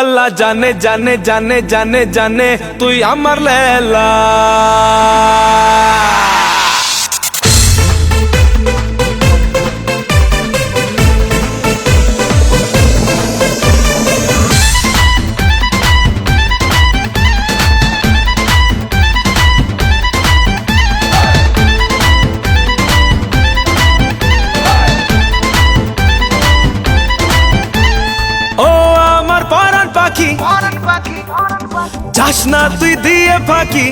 আল্লাহ জানে জানে জানে জানে জানে তুই আমার লেলা। পাখি যাস না তুই দিয়ে ফাঁকি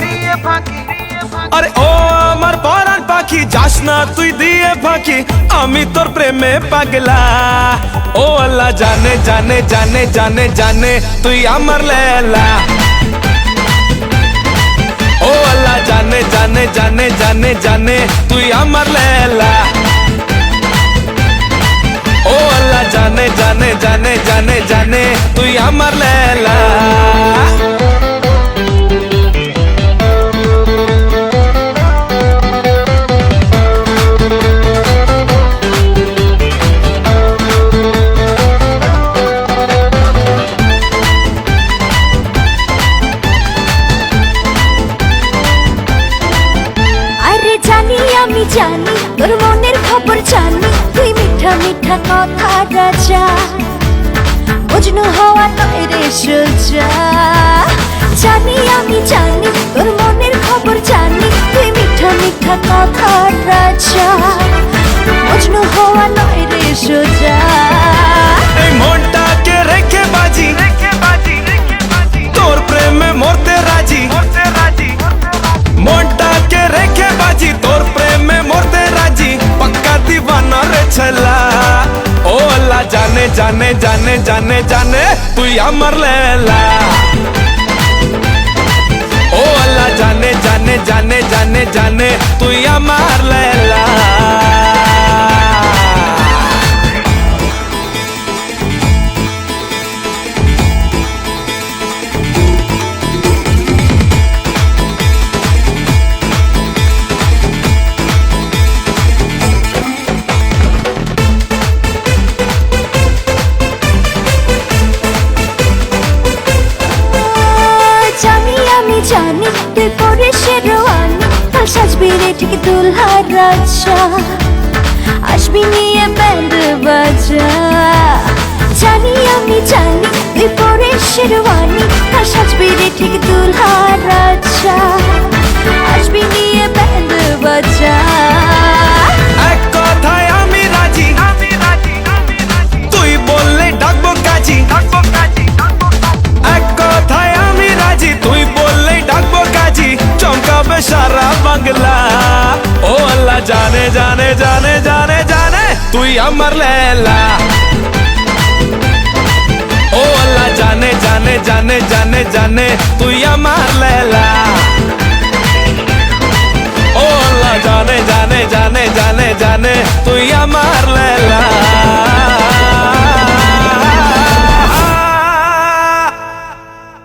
আরে ও আমার পরাণ পাখি যাস না তুই দিয়ে ফাঁকি আমি তোর প্রেমে পাগলা ও আল্লাহ জানে জানে জানে জানে জানে তুই আমার লেলা ও আল্লাহ জানে জানে জানে জানে জানে তুই আমার লেলা ও আল্লাহ জানে জানে জানে জানে জানে তুই আমার লেলা আমি জানি তোর মনের খবর জানি তুই মিঠা মিঠা কথা রাজা। মজনু হওয়া নয় রে সোজা। জানি আমি জানি, তোর মনের খবর জানি, তুই মিঠা মিঠা কথা রাজা মজনু হওয়া নয় রে সোজা। জানে জানে জানে তুই আমার লেলা ও আল্লাহ জানে জানে জানে জানে জানে তুই আমার জানি তুই পরে শেরওয়ানি কাল সাজবি রে ঠিক দুলহার রাজা। আসবি নিয়ে ব্যান্ড বাজা। জানি আমি জানি তুই পরে শেরওয়ানি কাল সাজবি রে ঠিক দুলহার রাজা। আসবি নিয়ে ব্যান্ড বাজা। सारा बंगला ओ अल्लाह जाने जाने जाने जाने जाने तू अमर लैला ओ अल्लाह जाने जाने जाने जाने जाने तू अमर लैला ओ अल्लाह जाने जाने जाने जाने जाने तू अमर